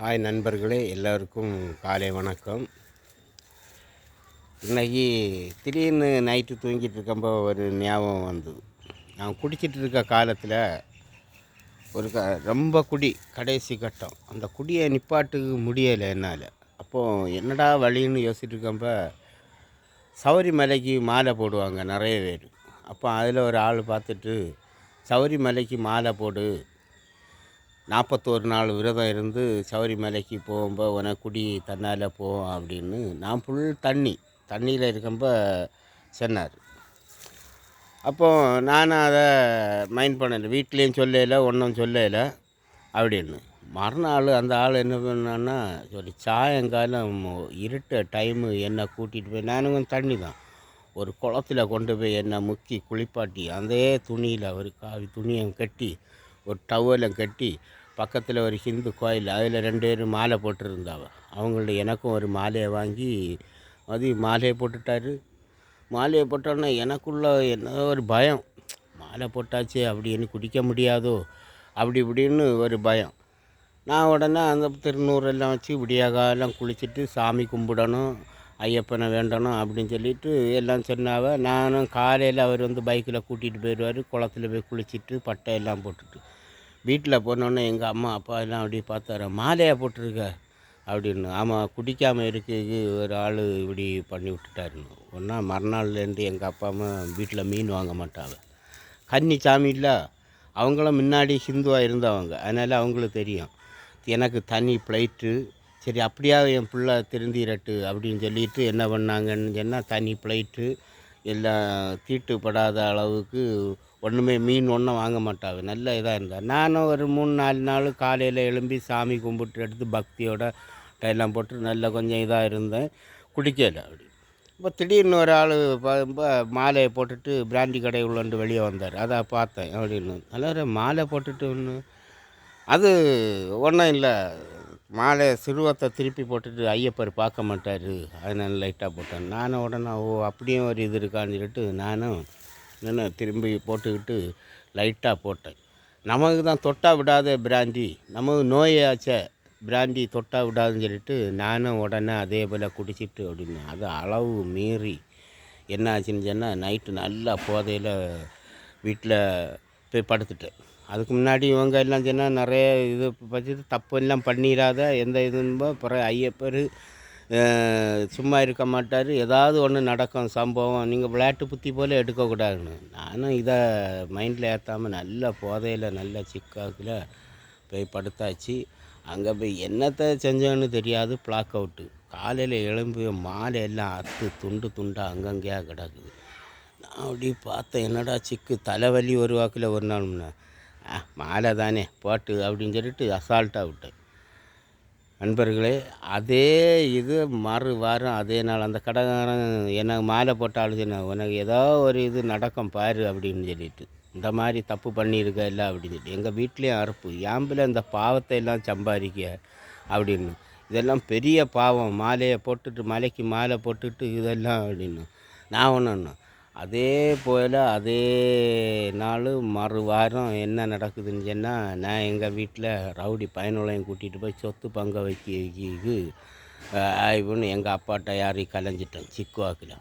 Hi நண்பர்களே எல்லோருக்கும் காலை வணக்கம். இன்னைக்கு திடீர்னு நைட்டு தூங்கிட்டு இருக்கப்போ ஒரு ஞாபகம் வந்தது. நான் குடிச்சிட்டு இருக்க காலத்தில் ஒரு க ரொம்ப குடி கடைசி கட்டம். அந்த குடியை நிப்பாட்டுக்கு முடியலை என்னால். அப்போது என்னடா வழின்னு யோசிச்சுட்டு இருக்கப்போ சௌரிமலைக்கு மாலை போடுவாங்க நிறைய பேர். அப்போ அதில் ஒரு ஆள் பார்த்துட்டு சௌரி மலைக்கு மாலை போடு நாற்பத்தோரு நாள் விரதம் இருந்து சபரிமலைக்கு போகும்போது உனக்கு குடி தன்னால் போவோம் அப்படின்னு நான் ஃபுல் தண்ணி தண்ணியில் இருக்கப்ப சொன்னார். அப்போ நானும் அதை மைண்ட் பண்ணலை வீட்லேயும் சொல்லலை ஒன்றும் சொல்லலை அப்படின்னு. மறுநாள் அந்த ஆள் என்ன பண்ணான்னா சொல்லி சாயங்காலம் இருட்ட டைமு என்னை கூட்டிகிட்டு போய் நானும் தண்ணி தான். ஒரு குளத்துல கொண்டு போய் என்னை முக்கி குளிப்பாட்டி அதே துணியில் ஒரு காவி துணியை கட்டி ஒரு டவலை கட்டி பக்கத்தில் ஒரு ஹிந்து கோயில் அதில் ரெண்டு பேரும் மாலை போட்டிருந்தாவ அவங்கள்ட்ட எனக்கும் ஒரு மாலையை வாங்கி அது மாலையை போட்டுட்டார். மாலையை போட்டோன்னே எனக்குள்ள என்ன ஒரு பயம். மாலை போட்டாச்சு அப்படின்னு குடிக்க முடியாதோ அப்படி இப்படின்னு ஒரு பயம். நான் உடனே அந்த திருநூறெல்லாம் வச்சு விடியாகாலம் குளிச்சுட்டு சாமி கும்பிடணும் ஐயப்பனை வேண்டணும் அப்படின்னு சொல்லிட்டு எல்லாம் சொன்னாவ. நானும் காலையில் அவர் வந்து பைக்கில் கூட்டிகிட்டு போயிடுவார். குளத்துல போய் குளிச்சுட்டு பட்டை எல்லாம் போட்டுட்டு. வீட்டில் போனோன்னே எங்கள் அம்மா அப்பா எல்லாம் அப்படி பார்த்தாரு மாலையாக போட்டிருக்க? அப்படின்னு. ஆமாம் குடிக்காமல் இருக்கு ஒரு ஆள் இப்படி பண்ணி விட்டுட்டாருன்னு ஒன்றா மறுநாள்லேருந்து எங்கள் அப்பா அம்மா வீட்டில் மீன் வாங்க மாட்டாங்க. கன்னி சாமி இல்லை அவங்களும் முன்னாடி ஹிந்துவாக இருந்தவங்க. அதனால் அவங்களுக்கு தெரியும். எனக்கு தனி பிளைட்டு சரி அப்படியா என் பிள்ளை திருந்திரட்டு அப்படின்னு சொல்லிட்டு என்ன பண்ணாங்கன்னு சொன்னால் தனி பிளைட்டு எல்லாம் தீட்டுப்படாத அளவுக்கு ஒன்றுமே மீன் ஒன்றும் வாங்க மாட்டாங்க. நல்ல இதாக இருந்தார் நானும் ஒரு மூணு நாலு நாள் காலையில் எழும்பி சாமி கும்பிட்டு எடுத்து பக்தியோட எல்லாம் போட்டு நல்ல கொஞ்சம் இதாக இருந்தேன். குடிக்கலை அப்படி. இப்போ திடீர்னு ஒரு ஆள் மாலையை போட்டுட்டு பிராண்டி கடை உள்ளண்டு வெளியே வந்தார். அதை பார்த்தேன். அப்படின்னு. நல்லா மாலை போட்டுட்டு ஒன்று அது ஒன்றும் இல்லை. மாலை சிறுவத்தை திருப்பி போட்டுட்டு ஐயப்பர் பார்க்க மாட்டார். அதனால் லைட்டாக போட்டேன் நானும் உடனே ஓ அப்படியும் ஒரு இது இருக்கான்னு சொல்லிட்டு நானும் என்னென்ன திரும்பி போட்டுக்கிட்டு லைட்டாக போட்டேன். நமக்கு தான் தொட்டா விடாத பிராந்தி. நமக்கு நோயாச்சே பிராண்டி தொட்டா விடாதுன்னு சொல்லிட்டு நானும் உடனே அதே போல் குடிச்சிட்டு அப்படின்னு அது அளவு மீறி என்ன ஆச்சுன்னு சொன்னால் நைட்டு நல்லா போதையில் வீட்டில் போய் படுத்துட்டேன். அதுக்கு முன்னாடி இவங்க எல்லாம் சொன்னால் நிறைய இது பற்றி தப்பு எல்லாம் பண்ணிடாத எந்த இதுன்னு அப்புறம் ஐயப்பர் சும்மா இருக்க மாட்டார். ஏதாவது ஒன்று நடக்கும் சம்பவம். நீங்கள் விளையாட்டு புத்தி போல் எடுக்கக்கூடாதுன்னு. நானும் இதை மைண்டில் ஏற்றாமல் நல்ல போதையில் நல்ல சிக்காக்கில் போய் படுத்தாச்சு. அங்கே போய் என்னத்தை செஞ்சோன்னு தெரியாது. பிளாக் அவுட்டு காலையில் எழும்பி மாலை எல்லாம் அத்து துண்டு துண்டாக அங்கங்கேயா கிடக்குது. நான் அப்படி பார்த்தேன் என்னடா சிக்கு தலைவலி ஒரு வாக்கில் ஒரு நாள் முன்னே. ஆ மாலை தானே போட்டு அப்படின்னு சொல்லிட்டு அசால்ட்டாக விட்டேன். நண்பர்களே அதே இது மறு வாரம் அதே நாள் அந்த கடைக்காரன் எனக்கு மாலை போட்டாலும் சொன்ன உனக்கு ஏதோ ஒரு இது நடக்கும் பாரு அப்படின்னு சொல்லிட்டு இந்த மாதிரி தப்பு பண்ணியிருக்க இல்லை அப்படின்னு சொல்லி எங்கள் வீட்லேயும் அறுப்பு ஏம்பில் இந்த பாவத்தை எல்லாம் சம்பாதிக்க அப்படின்னு இதெல்லாம் பெரிய பாவம் மாலையை போட்டுட்டு மலைக்கு மாலை போட்டுட்டு இதெல்லாம் அப்படின்னு நான் ஒன்று அதே போல் அதே நாள் மறு வாரம் என்ன நடக்குதுன்னு சொன்னால் நான் எங்கள் வீட்டில் ரவுடி பயனுளையும் கூட்டிகிட்டு போய் சொத்து பங்கை வைக்க வைக்கிது ஆய்வுன்னு எங்கள் அப்பாட்ட யாரையும் கலைஞ்சிட்டேன் சிக்குவாக்கில்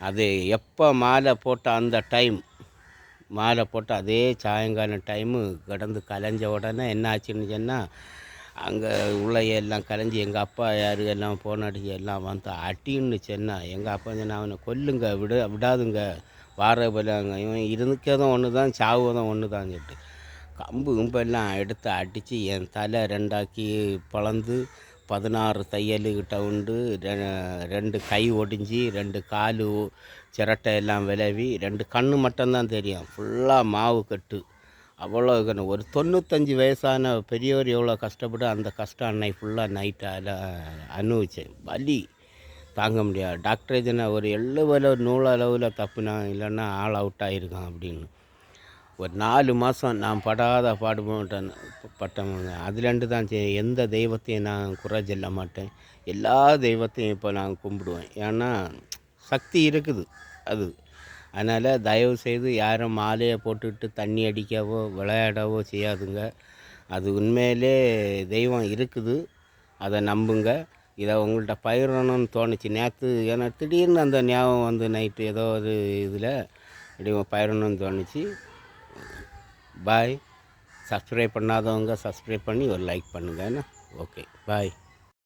அது எப்போ மாலை போட்ட அந்த டைம் மாலை போட்ட அதே சாயங்காலம் டைமு கிடந்து கலைஞ்ச உடனே என்ன ஆச்சுன்னு சொன்னால் அங்கே உள்ள எல்லாம் கலைஞ்சி எங்கள் அப்பா யாரு எல்லாம் போன் அடிச்சு எல்லாம் வந்து அட்டின்னு சொன்னா எங்கள் அப்பா சொன்னா அவனை கொல்லுங்க விட விடாதுங்க. வார போலாங்க இவன் இருந்துக்கதும் ஒன்று தான் சாவுவதும் ஒன்று தான் சொல்லிட்டு. கம்பு கும்பெல்லாம் எடுத்து அடித்து என் தலை ரெண்டாக்கி பிளந்து பதினாறு தையலுக்கிட்ட உண்டு. ரெ- ரெண்டு கை ஒடிஞ்சி ரெண்டு காலு சிரட்டை எல்லாம் விளவி ரெண்டு கண்ணு மட்டும்தான் தெரியும். ஃபுல்லாக மாவு கட்டு. அவ்வளோ இருக்கணும். ஒரு தொண்ணூத்தஞ்சு வயசான பெரியவர் எவ்வளோ கஷ்டப்பட்டு அந்த கஷ்டம் அன்னைக்கு ஃபுல்லாக நைட்டு அதில் அனுபவிச்சேன். வலி தாங்க முடியாது. டாக்டர் சொன்ன ஒரு எள்ளு நூல் அளவில் தப்புனா இல்லைன்னா ஆள் அவுட் ஆகிருக்கான் அப்படின்னு. ஒரு நாலு மாதம் நான் படாத பாடுபட்டேன் பட்டவங்க அதுலேருந்து தான் எந்த தெய்வத்தையும் நான் குறை சொல்ல மாட்டேன். எல்லா தெய்வத்தையும் இப்போ நான் கும்பிடுவேன். ஏன்னா சக்தி இருக்குது. அது அதனால் தயவு செய்து யாரும் மாலையை போட்டுக்கிட்டு தண்ணி அடிக்கவோ விளையாடவோ செய்யாதுங்க. அது உண்மையிலே தெய்வம் இருக்குது. அதை நம்புங்க. இதை உங்கள்கிட்ட பயிரணும்னு தோணுச்சு. நேற்று ஏன்னா திடீர்னு அந்த ஞாபகம் வந்து நைட்டு ஏதோ ஒரு இதில் இப்படி பயிரணும்னு தோணுச்சு. பாய். சப்ஸ்கிரைப் பண்ணாதவங்க சப்ஸ்கிரைப் பண்ணி ஒரு லைக் பண்ணுங்க. ஓகே. பாய்.